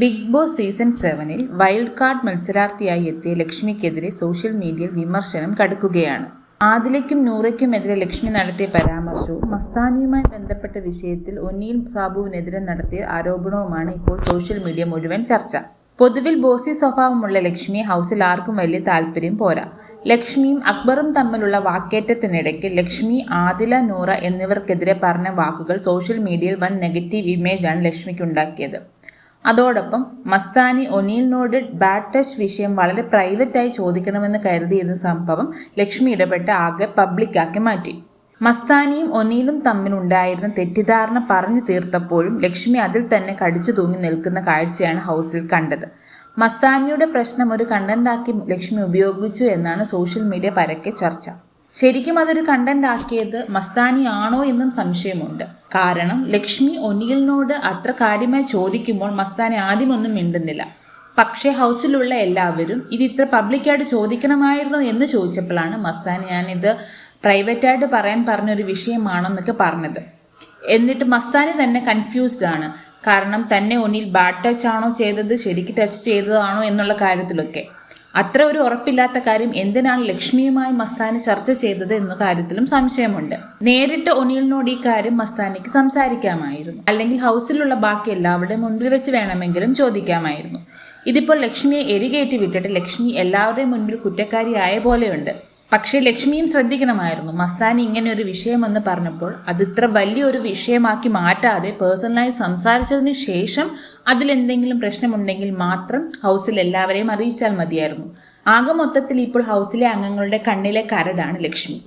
Big Boss season സെവനിൽ wild card മത്സരാർത്ഥിയായി എത്തിയ ലക്ഷ്മിക്കെതിരെ സോഷ്യൽ മീഡിയയിൽ വിമർശനം കടുക്കുകയാണ്. ആദിലയ്ക്കും നൂറയ്ക്കുമെതിരെ ലക്ഷ്മി നടത്തിയ പരാമർശവും മസ്താനിയുമായി ബന്ധപ്പെട്ട വിഷയത്തിൽ ഒന്നിയിൽ സാബുവിനെതിരെ നടത്തിയ ആരോപണവുമാണ് ഇപ്പോൾ സോഷ്യൽ മീഡിയ മുഴുവൻ ചർച്ച. പൊതുവിൽ ബോസി സ്വഭാവമുള്ള ലക്ഷ്മിയെ ഹൗസിൽ ആർക്കും വലിയ താല്പര്യം പോരാ. ലക്ഷ്മിയും അക്ബറും തമ്മിലുള്ള വാക്കേറ്റത്തിനിടയ്ക്ക് ലക്ഷ്മി ആദില നൂറ എന്നിവർക്കെതിരെ പറഞ്ഞ വാക്കുകൾ സോഷ്യൽ മീഡിയയിൽ വൻ നെഗറ്റീവ് ഇമേജാണ് ലക്ഷ്മിക്കുണ്ടാക്കിയത്. അതോടൊപ്പം മസ്താനി ഒനീലിനോട് ബാഡ് ടച്ച് വിഷയം വളരെ പ്രൈവറ്റായി ചോദിക്കണമെന്ന് കരുതിയിരുന്ന സംഭവം ലക്ഷ്മി ഇടപെട്ട് ആകെ പബ്ലിക്കാക്കി മാറ്റി. മസ്താനിയും ഒനീലും തമ്മിലുണ്ടായിരുന്ന തെറ്റിദ്ധാരണ പറഞ്ഞു തീർത്തപ്പോഴും ലക്ഷ്മി അതിൽ തന്നെ കടിച്ചു തൂങ്ങി നിൽക്കുന്ന കാഴ്ചയാണ് ഹൗസിൽ കണ്ടത്. മസ്താനിയുടെ പ്രശ്നം ഒരു കണ്ടന്റാക്കി ലക്ഷ്മി ഉപയോഗിച്ചു എന്നാണ് സോഷ്യൽ മീഡിയ പരക്കെ ചർച്ച. ശരിക്കും അതൊരു കണ്ടന്റ് ആക്കിയത് മസ്താനി ആണോ എന്നും സംശയമുണ്ട്. കാരണം ലക്ഷ്മി ഒനിയലിനോട് അത്ര കാര്യമായി ചോദിക്കുമ്പോൾ മസ്താനി ആദ്യമൊന്നും മിണ്ടുന്നില്ല. പക്ഷേ ഹൗസിലുള്ള എല്ലാവരും ഇത് ഇത്ര പബ്ലിക്കായിട്ട് ചോദിക്കണമായിരുന്നോ എന്ന് ചോദിച്ചപ്പോഴാണ് മസ്താനി ഞാനിത് പ്രൈവറ്റായിട്ട് പറയാൻ പറഞ്ഞൊരു വിഷയമാണെന്നൊക്കെ പറഞ്ഞത്. എന്നിട്ട് മസ്താനി തന്നെ കൺഫ്യൂസ്ഡ് ആണ്. കാരണം തന്നെ ഒന്നിൽ ബാഡ് ടച്ച് ആണോ ചെയ്തത് ശരിക്ക് ടച്ച് ചെയ്തതാണോ എന്നുള്ള കാര്യത്തിലൊക്കെ. അത്ര ഒരു ഉറപ്പില്ലാത്ത കാര്യം എന്തിനാണ് ലക്ഷ്മിയുമായി മസ്താനി ചർച്ച ചെയ്തത് എന്ന കാര്യത്തിലും സംശയമുണ്ട്. നേരിട്ട് ഒനിയലിനോട് ഈ കാര്യം മസ്താനിക്ക് സംസാരിക്കാമായിരുന്നു. അല്ലെങ്കിൽ ഹൗസിലുള്ള ബാക്കി എല്ലാവരുടെയും മുൻപിൽ വെച്ച് വേണമെങ്കിലും ചോദിക്കാമായിരുന്നു. ഇതിപ്പോൾ ലക്ഷ്മിയെ എരികേറ്റി വിട്ടിട്ട് ലക്ഷ്മി എല്ലാവരുടെയും മുൻപിൽ കുറ്റക്കാരിയായ പോലെയുണ്ട്. പക്ഷേ ലക്ഷ്മിയും ശ്രദ്ധിക്കണമായിരുന്നു. മസ്താനി ഇങ്ങനെ ഒരു വിഷയമെന്ന് പറഞ്ഞപ്പോൾ അത് ഇത്ര വലിയൊരു വിഷയമാക്കി മാറ്റാതെ പേഴ്സണലായി സംസാരിച്ചതിന് ശേഷം അതിലെന്തെങ്കിലും പ്രശ്നമുണ്ടെങ്കിൽ മാത്രം ഹൗസിൽ എല്ലാവരെയും അറിയിച്ചാൽ മതിയായിരുന്നു. ആകെ മൊത്തത്തിൽ ഇപ്പോൾ ഹൗസിലെ അംഗങ്ങളുടെ കണ്ണിലെ കരടാണ് ലക്ഷ്മി.